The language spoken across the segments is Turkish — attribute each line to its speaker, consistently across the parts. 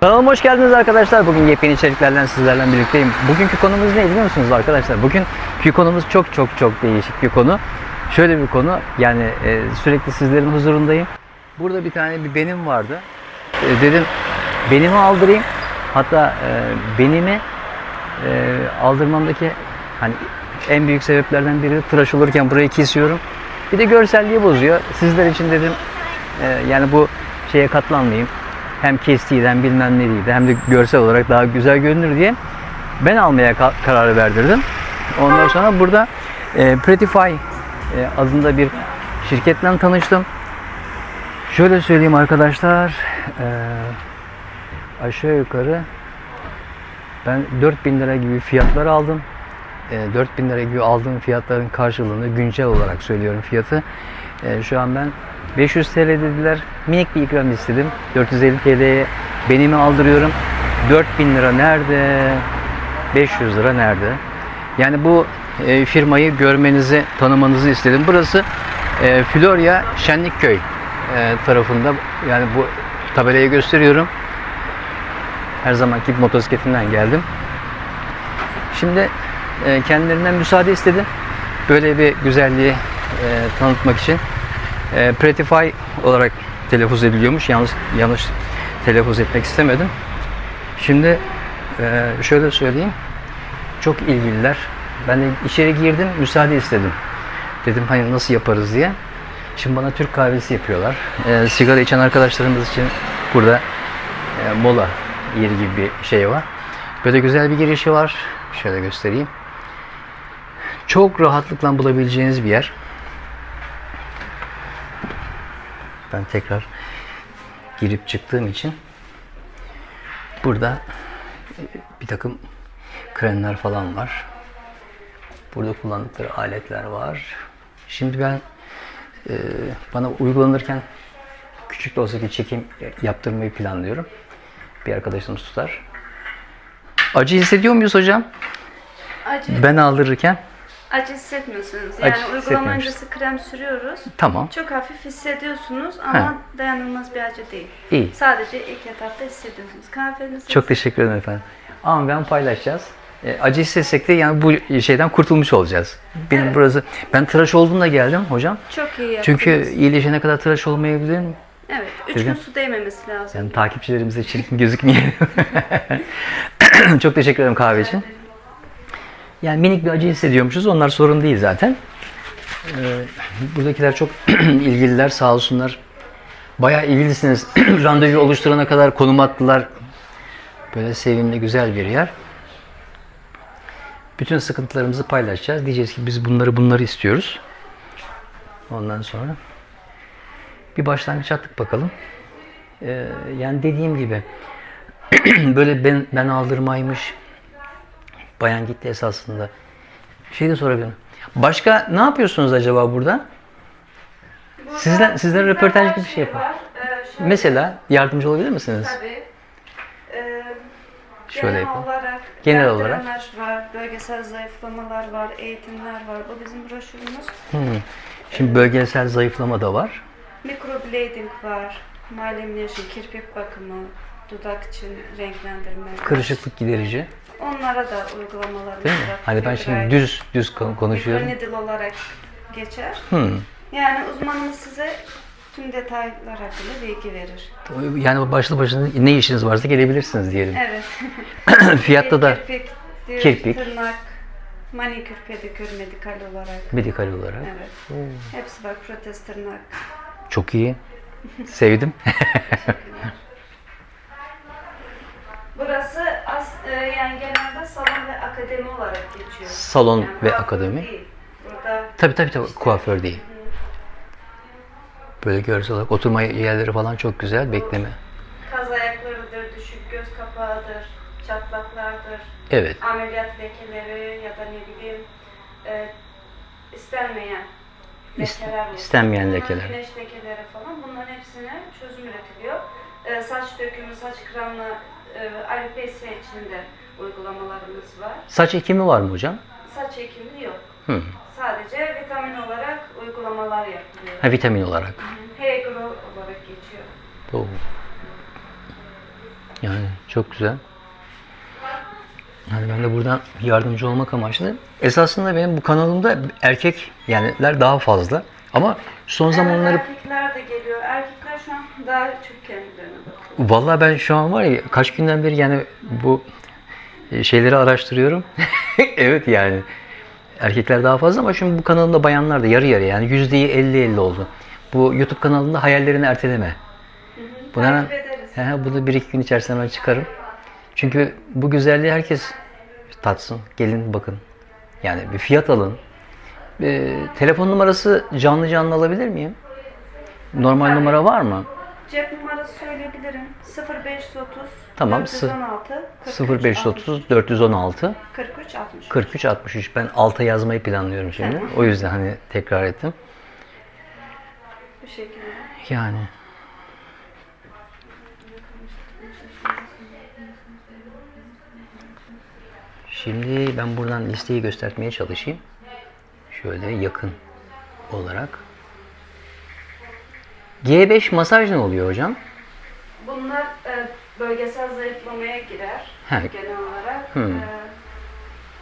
Speaker 1: Kanalıma hoş geldiniz arkadaşlar. Bugün yepyeni içeriklerden sizlerle birlikteyim. Bugünkü konumuz ne biliyor musunuz arkadaşlar? Bugünkü konumuz çok çok çok değişik bir konu. Şöyle bir konu, yani e, sürekli sizlerin huzurundayım. Burada bir tane bir benim vardı. E, dedim benimi aldırayım. Hatta e, benimi e, aldırmamdaki hani en büyük sebeplerden biri tıraş olurken burayı kesiyorum. Bir de görselliği bozuyor. Sizler için dedim e, yani bu şeye katlanmayayım. Hem kestiği hem bilmem neliydi hem de görsel olarak daha güzel görünür diye ben almaya ka- karar verdirdim. Ondan sonra burada e, Prettify e, adında bir şirketle tanıştım. Şöyle söyleyeyim arkadaşlar, e, aşağı yukarı ben 4000 lira gibi fiyatlar aldım. E, 4000 lira gibi aldığım fiyatların karşılığını güncel olarak söylüyorum fiyatı. E, şu an ben 500 TL dediler. Minik bir ikram istedim. 450 TL'ye benimi aldırıyorum. 4000 lira nerede? 500 lira nerede? Yani bu e, firmayı görmenizi, tanımanızı istedim. Burası e, Florya Şenlikköy e, tarafında. Yani bu tabelayı gösteriyorum. Her zamanki motosikletinden geldim. Şimdi e, kendilerinden müsaade istedim. Böyle bir güzelliği e, tanıtmak için. E, Prettify olarak telaffuz ediliyormuş. Yanlış yanlış telaffuz etmek istemedim. Şimdi e, şöyle söyleyeyim. Çok ilgililer. Ben de içeri girdim, müsaade istedim. Dedim hani nasıl yaparız diye. Şimdi bana Türk kahvesi yapıyorlar. E, sigara içen arkadaşlarımız için burada e, mola yeri gibi bir şey var. Böyle güzel bir girişi var. Şöyle göstereyim. Çok rahatlıkla bulabileceğiniz bir yer. Ben tekrar girip çıktığım için burada e, bir takım kremler falan var. Burada kullandıkları aletler var. Şimdi ben e, bana uygulanırken küçük de olsa bir çekim yaptırmayı planlıyorum. Bir arkadaşımız tutar. Acı hissediyor muyuz hocam?
Speaker 2: Acı,
Speaker 1: Ben aldırırken
Speaker 2: acı hissetmiyorsunuz. Yani
Speaker 1: Acı
Speaker 2: uygulama öncesi krem sürüyoruz.
Speaker 1: tamam.
Speaker 2: Çok hafif hissediyorsunuz ama dayanılmaz bir acı değil.
Speaker 1: İyi.
Speaker 2: Sadece ilk etapta hissediyorsunuz. Kahvenizi
Speaker 1: Çok teşekkür ederim efendim. Ama ben paylaşacağız. E, acı hissetsek de yani bu şeyden kurtulmuş olacağız. Benim
Speaker 2: Evet.
Speaker 1: burası ben tıraş olduğumda geldim hocam.
Speaker 2: çok iyi yaptınız.
Speaker 1: Çünkü iyileşene kadar tıraş olmayabilirim.
Speaker 2: Evet, üç
Speaker 1: Dedim.
Speaker 2: gün su değmemesi lazım.
Speaker 1: Yani takipçilerimize çirkin gözükmeyelim. Çok teşekkür ederim kahve için. Yani minik bir acı hissediyormuşuz. Onlar sorun değil zaten. Ee, buradakiler çok ilgililer sağ olsunlar. Bayağı ilgilisiniz. Randevu oluşturana kadar konum attılar. Böyle sevimli güzel bir yer. Bütün sıkıntılarımızı paylaşacağız. Diyeceğiz ki biz bunları bunları istiyoruz. Ondan sonra bir başlangıç attık bakalım. Ee, yani dediğim gibi böyle ben, ben aldırmaymış bayan gitti esasında. Şey de sorabilirim. Başka ne yapıyorsunuz acaba burada?
Speaker 2: Burada
Speaker 1: Sizden- sizden
Speaker 2: bizde
Speaker 1: röportaj gibi bir şey yapın.
Speaker 2: var. Ee,
Speaker 1: Mesela yardımcı olabilir misiniz?
Speaker 2: Tabii. Ee,
Speaker 1: Şöyle
Speaker 2: genel
Speaker 1: yapalım.
Speaker 2: olarak
Speaker 1: Genel
Speaker 2: yaptıranlar var, bölgesel zayıflamalar var, eğitimler var. Bu bizim broşürümüz.
Speaker 1: Hmm. Şimdi bölgesel zayıflama da var.
Speaker 2: Microblading var, malamyation, kirpik bakımı, dudak için renklendirme.
Speaker 1: Kırışıklık giderici.
Speaker 2: Onlara da uygulamalarımız
Speaker 1: Değil mi?
Speaker 2: var.
Speaker 1: Hani ben şimdi düz düz kon- konuşuyorum.
Speaker 2: microneedle olarak geçer.
Speaker 1: Hmm.
Speaker 2: Yani uzmanımız size tüm detaylar hakkında bilgi verir.
Speaker 1: Yani başlı başına ne işiniz varsa gelebilirsiniz diyelim.
Speaker 2: Evet.
Speaker 1: Fiyatta da
Speaker 2: Kirpik, düz,
Speaker 1: Kirpik.
Speaker 2: tırnak, manikür, pedikür, medikal olarak.
Speaker 1: medikal olarak.
Speaker 2: Evet. Hepsi var. Protez tırnak.
Speaker 1: Çok iyi. Sevdim.
Speaker 2: Burası as, e, yani genelde salon ve akademi olarak geçiyor.
Speaker 1: Salon
Speaker 2: Yani
Speaker 1: ve akademi.
Speaker 2: Değil. Burada
Speaker 1: Tabii tabii tabii kuaför değil. Böyle görsel olarak oturma yerleri falan çok güzel. Bekleme.
Speaker 2: kaz ayaklarıdır, düşük göz kapağıdır, çatlaklardır,
Speaker 1: Evet.
Speaker 2: ameliyat lekeleri ya da ne bileyim e, istenmeyen
Speaker 1: İst-
Speaker 2: lekeler
Speaker 1: istenmeyen lekeler.
Speaker 2: Güneş lekeleri falan bunların hepsine çözüm üretiliyor. E, saç dökümü, saç kremle e, alopecia için de uygulamalarımız var.
Speaker 1: Saç ekimi var mı hocam?
Speaker 2: Saç ekimi yok.
Speaker 1: Hı.
Speaker 2: Sadece vitamin olarak uygulamalar yapılıyor.
Speaker 1: Ha, vitamin olarak.
Speaker 2: H-Grow olarak geçiyor.
Speaker 1: Oo. Yani çok güzel. Hani ben de buradan yardımcı olmak amaçlı. Esasında benim bu kanalımda erkek yaniler daha fazla. Ama son zamanları
Speaker 2: Evet, erkekler de geliyor. Erkekler şu an daha çok kendilerine bakıyor.
Speaker 1: Vallahi ben şu an var ya kaç günden beri yani bu e, şeyleri araştırıyorum. evet yani erkekler daha fazla ama şimdi bu kanalımda bayanlar da yarı yarı yani yüzdeyi 50-50 oldu. Bu YouTube kanalında hayallerini erteleme. Bunu hemen. He, bunu bir iki gün içerisinde hemen çıkarım. Çünkü bu güzelliği herkes tatsın. Gelin bakın. Yani bir fiyat alın. E, telefon numarası canlı canlı alabilir miyim? Normal numara var mı?
Speaker 2: Cep numarası söyleyebilirim. 0530
Speaker 1: Tamam,
Speaker 2: 416 43
Speaker 1: 0530 416
Speaker 2: 43 60.
Speaker 1: 43 63. Ben alta yazmayı planlıyorum şimdi.
Speaker 2: Tamam.
Speaker 1: O yüzden hani tekrar ettim.
Speaker 2: Bu şekilde.
Speaker 1: Yani Şimdi ben buradan listeyi göstermeye çalışayım. Şöyle yakın olarak. G5 masaj ne oluyor hocam?
Speaker 2: Bunlar e, bölgesel zayıflamaya girer
Speaker 1: He.
Speaker 2: genel olarak.
Speaker 1: Hı.
Speaker 2: E,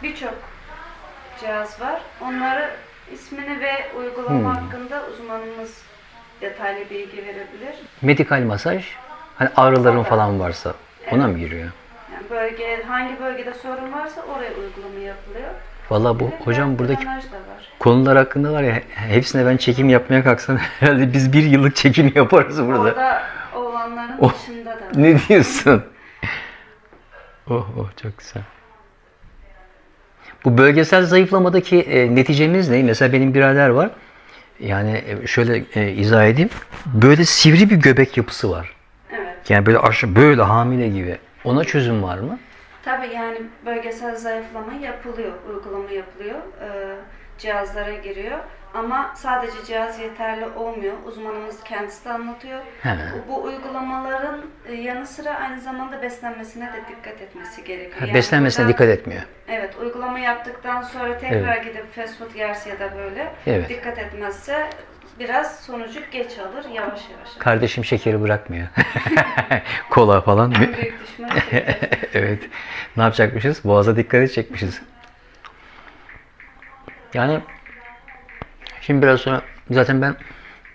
Speaker 2: Birçok cihaz var. Onları ismini ve uygulama
Speaker 1: Hı.
Speaker 2: hakkında uzmanımız detaylı bilgi verebilir.
Speaker 1: Medikal masaj. Hani ağrıların falan varsa ona mı giriyor?
Speaker 2: Yani bölge hangi bölgede sorun varsa oraya uygulama yapılıyor.
Speaker 1: Vallahi bu hocam buradaki konular hakkında var ya hepsine ben çekim yapmaya kalksam herhalde biz bir yıllık çekim yaparız burada.
Speaker 2: Orada olanların
Speaker 1: Oh.
Speaker 2: dışında da var.
Speaker 1: Ne diyorsun? Oh oh çok güzel. Bu bölgesel zayıflamadaki e, neticemiz ne? Mesela benim birader var. Yani e, şöyle e, izah edeyim. Böyle sivri bir göbek yapısı var.
Speaker 2: Evet.
Speaker 1: Yani böyle aşağı böyle hamile gibi. Ona çözüm var mı?
Speaker 2: Tabii yani bölgesel zayıflama yapılıyor, uygulama yapılıyor. Ee, cihazlara giriyor. Ama sadece cihaz yeterli olmuyor. Uzmanımız kendisi de anlatıyor.
Speaker 1: He.
Speaker 2: Bu, bu uygulamaların e, yanı sıra aynı zamanda beslenmesine de dikkat etmesi gerekiyor.
Speaker 1: Ha,
Speaker 2: Yani
Speaker 1: beslenmesine
Speaker 2: burada-
Speaker 1: dikkat etmiyor.
Speaker 2: Evet, uygulama yaptıktan sonra tekrar gidip fast food yerse ya da böyle
Speaker 1: Evet.
Speaker 2: dikkat etmezse biraz sonucu geç alır, yavaş yavaş. alır.
Speaker 1: Kardeşim şekeri bırakmıyor. Kola falan.
Speaker 2: En büyük düşmanı şeker.
Speaker 1: evet. Ne yapacakmışız? Boğaza dikkat edecekmişiz. Yani şimdi biraz sonra zaten ben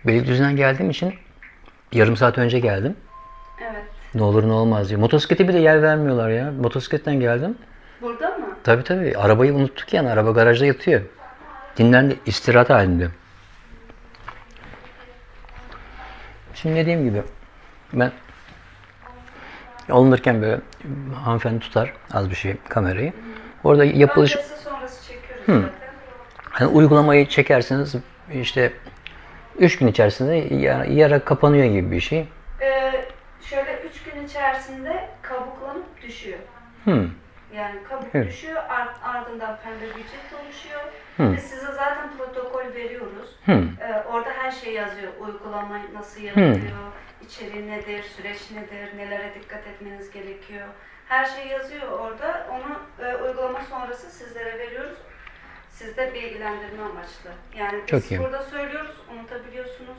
Speaker 1: Beylikdüzü'nden geldiğim için yarım saat önce geldim.
Speaker 2: Evet.
Speaker 1: Ne olur ne olmaz diye. Motosiklete bile yer vermiyorlar ya. Motosikletten geldim.
Speaker 2: Burada mı?
Speaker 1: Tabii tabii. Arabayı unuttuk yani. Araba garajda yatıyor. Dinlendi. istirahat halinde. Şimdi dediğim gibi ben alınırken böyle hanımefendi tutar az bir şey kamerayı. Orada yapılış
Speaker 2: zaten.
Speaker 1: hani uygulamayı çekersiniz işte 3 gün içerisinde yara, yara kapanıyor gibi bir şey.
Speaker 2: Ee, şöyle 3 gün içerisinde kabuklanıp düşüyor.
Speaker 1: Hmm.
Speaker 2: Yani kabuk
Speaker 1: Evet.
Speaker 2: düşüyor, ar- ardından pembe bir cilt oluşuyor.
Speaker 1: Hı.
Speaker 2: Biz size zaten protokol veriyoruz.
Speaker 1: Hmm.
Speaker 2: Ee, orada her şey yazıyor. Uygulama nasıl yapılıyor, içeriği nedir, süreç nedir, nelere dikkat etmeniz gerekiyor. Her şey yazıyor orada. Onu e, uygulama sonrası sizlere veriyoruz. Siz de bilgilendirme amaçlı. Yani biz
Speaker 1: Çok iyi.
Speaker 2: burada söylüyoruz, unutabiliyorsunuz.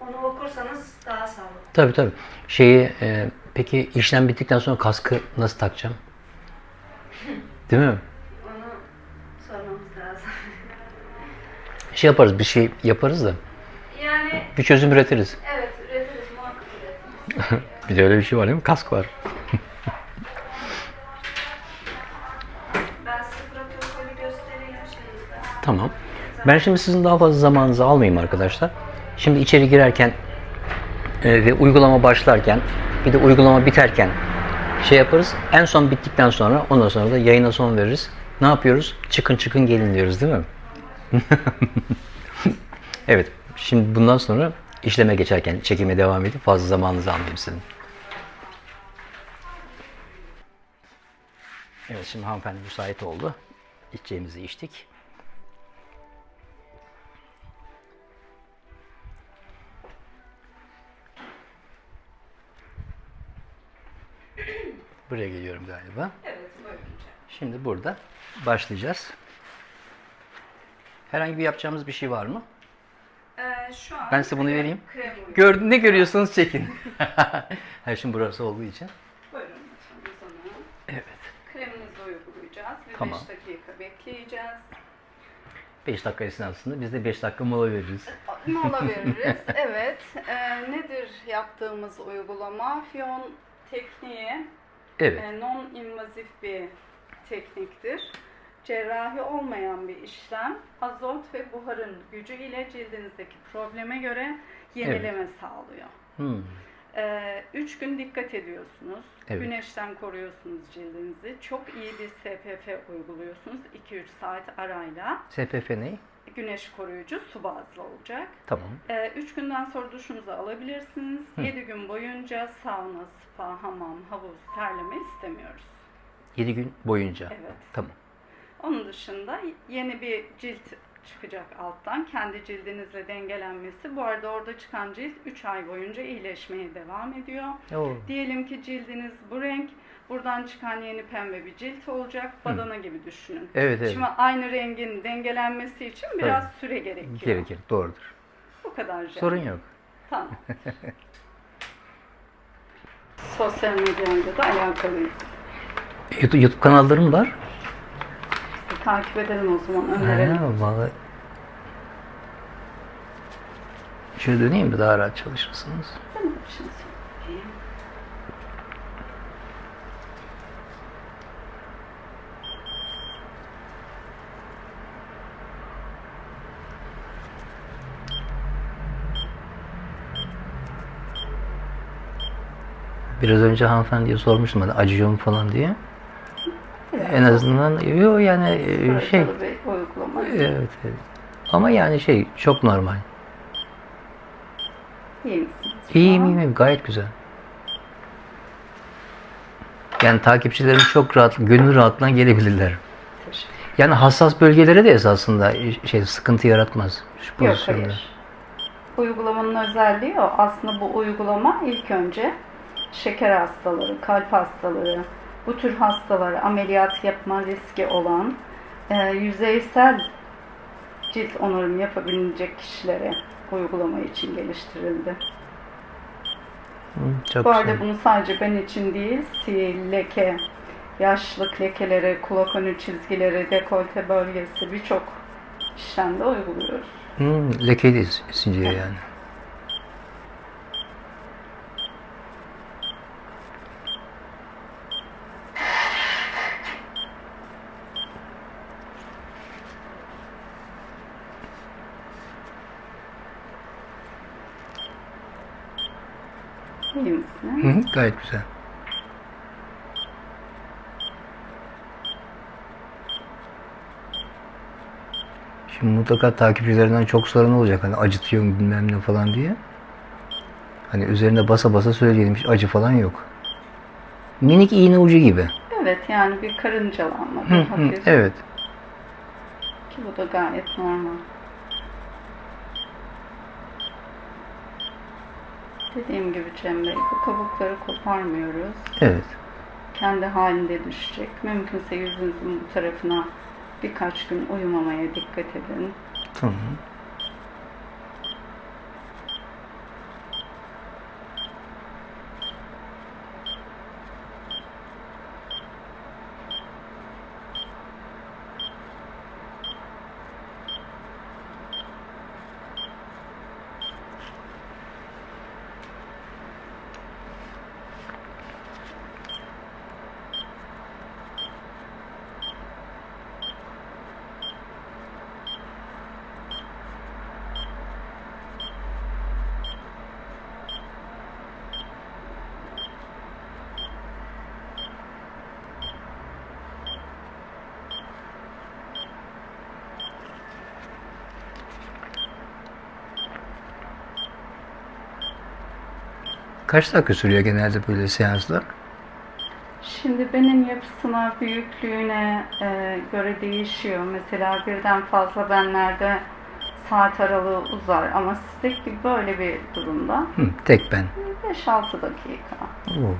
Speaker 2: Onu okursanız daha sağlıklı.
Speaker 1: Tabii tabii. Şeyi e, peki işlem bittikten sonra kaskı nasıl takacağım? Değil mi?
Speaker 2: Onu sormamız lazım.
Speaker 1: Şey yaparız, bir şey yaparız da
Speaker 2: yani
Speaker 1: bir çözüm üretiriz.
Speaker 2: evet üretiriz muhakkak üretiriz.
Speaker 1: Bir de öyle bir şey var değil mi? Kask var.
Speaker 2: Ben size protokolü göstereyim şeyinde.
Speaker 1: Tamam. Ben şimdi sizin daha fazla zamanınızı almayayım arkadaşlar. Şimdi içeri girerken e, ve uygulama başlarken bir de uygulama biterken şey yaparız. En son bittikten sonra ondan sonra da yayına son veririz. Ne yapıyoruz? Çıkın çıkın gelin diyoruz değil mi? evet. Şimdi bundan sonra işleme geçerken çekime devam edip fazla zamanınızı almayayım sizin. Evet şimdi hanımefendi müsait oldu. İçeceğimizi içtik. Buraya geliyorum galiba.
Speaker 2: Evet, buyurun.
Speaker 1: Şimdi burada başlayacağız. Herhangi bir yapacağımız bir şey var mı?
Speaker 2: Ee, şu an
Speaker 1: ben size bunu krem, vereyim.
Speaker 2: Krem
Speaker 1: Gör, ne görüyorsanız çekin. Her şimdi burası olduğu için.
Speaker 2: Buyurun
Speaker 3: lütfen. Evet.
Speaker 1: Kreminizi uygulayacağız ve
Speaker 3: 5 tamam. dakika bekleyeceğiz.
Speaker 1: 5 dakika esnasında biz de 5 dakika mola veririz.
Speaker 3: Ee, mola veririz, evet. Ee, nedir yaptığımız uygulama? Fiyon tekniği
Speaker 1: Evet.
Speaker 3: e, non-invazif bir tekniktir. Cerrahi olmayan bir işlem. Azot ve buharın gücü ile cildinizdeki probleme göre yenileme sağlıyor.
Speaker 1: Hmm.
Speaker 3: Ee, üç gün dikkat ediyorsunuz.
Speaker 1: Evet.
Speaker 3: Güneşten koruyorsunuz cildinizi. Çok iyi bir SPF uyguluyorsunuz. 2-3 saat arayla.
Speaker 1: SPF ne?
Speaker 3: Güneş koruyucu su bazlı olacak.
Speaker 1: Tamam.
Speaker 3: 3 günden sonra duşunuzu alabilirsiniz. 7 gün boyunca sauna, spa, hamam, havuz, terleme istemiyoruz.
Speaker 1: 7 gün boyunca.
Speaker 3: Evet.
Speaker 1: Tamam.
Speaker 3: Onun dışında yeni bir cilt çıkacak alttan. Kendi cildinizle dengelenmesi. Bu arada orada çıkan cilt 3 ay boyunca iyileşmeye devam ediyor.
Speaker 1: Oo.
Speaker 3: Diyelim ki cildiniz bu renk. Buradan çıkan yeni pembe bir cilt olacak. Badana gibi düşünün.
Speaker 1: Evet evet.
Speaker 3: Şimdi aynı rengin dengelenmesi için biraz süre gerekiyor.
Speaker 1: Gerekir. Doğrudur.
Speaker 3: Bu kadar. canım.
Speaker 1: Sorun yok.
Speaker 3: Tamam. Sosyal medyayla da alakalıyız.
Speaker 1: YouTube, YouTube kanallarım var.
Speaker 3: Bir takip edelim o zaman önerelim.
Speaker 1: Ha, vallahi. Şöyle döneyim mi daha rahat çalışırsınız.
Speaker 3: Tamam, bir şey söyleyeyim.
Speaker 1: Biraz önce hanımefendiye sormuştum hani acıyor mu falan diye. En azından yok yani e, şey evet, evet. Ama yani şey çok normal.
Speaker 3: İyi misiniz?
Speaker 1: İyiyim
Speaker 3: Tamam.
Speaker 1: iyiyim gayet güzel. Yani takipçilerim çok rahat, gönül rahatlığına gelebilirler. Yani hassas bölgelere de esasında şey sıkıntı yaratmaz şu
Speaker 3: Yok hayır. Uygulamanın özelliği o. Aslında bu uygulama ilk önce şeker hastaları, kalp hastaları, bu tür hastalara ameliyat yapma riski olan e, yüzeysel cilt onarım yapabilecek kişilere uygulama için geliştirildi.
Speaker 1: Çok
Speaker 3: Bu arada bunu sadece ben için değil, sil, leke, yaşlılık lekeleri, kulak önü çizgileri, dekolte bölgesi birçok işlemde uyguluyoruz.
Speaker 1: Hı, lekeyi de siliyor yani.
Speaker 3: İyi misin?
Speaker 1: Hı hı, gayet güzel. Şimdi mutlaka takipçilerinden çok sorun olacak hani acıtıyor mu bilmem ne falan diye. Hani üzerine basa basa söyleyelim hiç acı falan yok. Minik iğne ucu gibi.
Speaker 3: Evet yani bir karıncalanma,
Speaker 1: Hı hı, evet.
Speaker 3: ki bu da gayet normal. Dediğim gibi Cem Bey, bu kabukları koparmıyoruz.
Speaker 1: Evet.
Speaker 3: Kendi halinde düşecek. Mümkünse yüzünüzün bu tarafına birkaç gün uyumamaya dikkat edin.
Speaker 1: Tamam. Kaç dakika sürüyor genelde böyle seanslar?
Speaker 3: Şimdi benim yapısına, büyüklüğüne e, göre değişiyor. Mesela birden fazla benlerde saat aralığı uzar ama sizdeki böyle bir durumda
Speaker 1: Hı, tek ben.
Speaker 3: 5-6 dakika.
Speaker 1: Oo.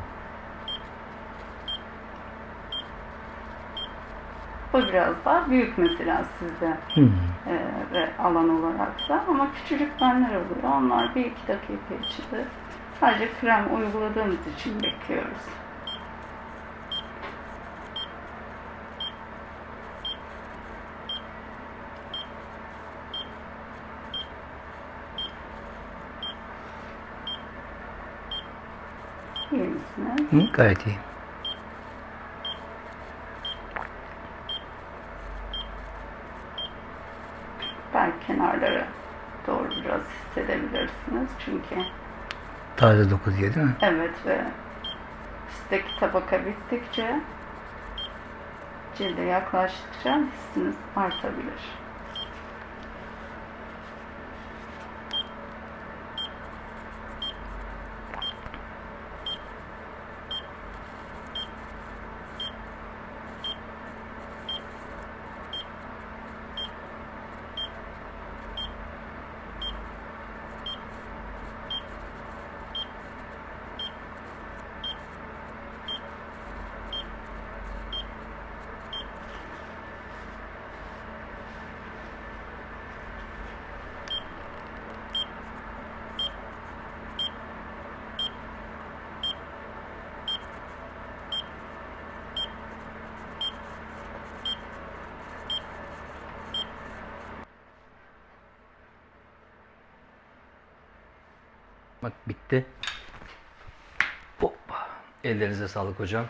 Speaker 3: Bu biraz daha büyük mesela sizde e, ve alan olarak da ama küçücük benler oluyor. Onlar bir iki dakika içinde Sadece krem uyguladığımız için bekliyoruz. İyi misiniz?
Speaker 1: Hı, gayet iyi.
Speaker 3: Ben kenarlara doğru biraz hissedebilirsiniz çünkü
Speaker 1: Taze doku diye değil mi?
Speaker 3: evet ve üstteki tabaka bittikçe cilde yaklaştıkça hissiniz artabilir.
Speaker 1: Bak bitti. Hop. Ellerinize sağlık hocam.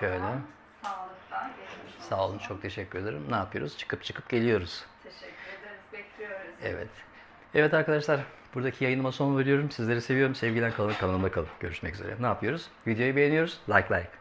Speaker 1: Şöyle. Sağ olun çok teşekkür ederim. Ne yapıyoruz? Çıkıp çıkıp geliyoruz.
Speaker 3: Teşekkür ederiz. Bekliyoruz.
Speaker 1: Evet. Evet arkadaşlar buradaki yayınıma son veriyorum. Sizleri seviyorum. Sevgiler kalın. Kanalımda kalın. Görüşmek üzere. Ne yapıyoruz? Videoyu beğeniyoruz. Like like.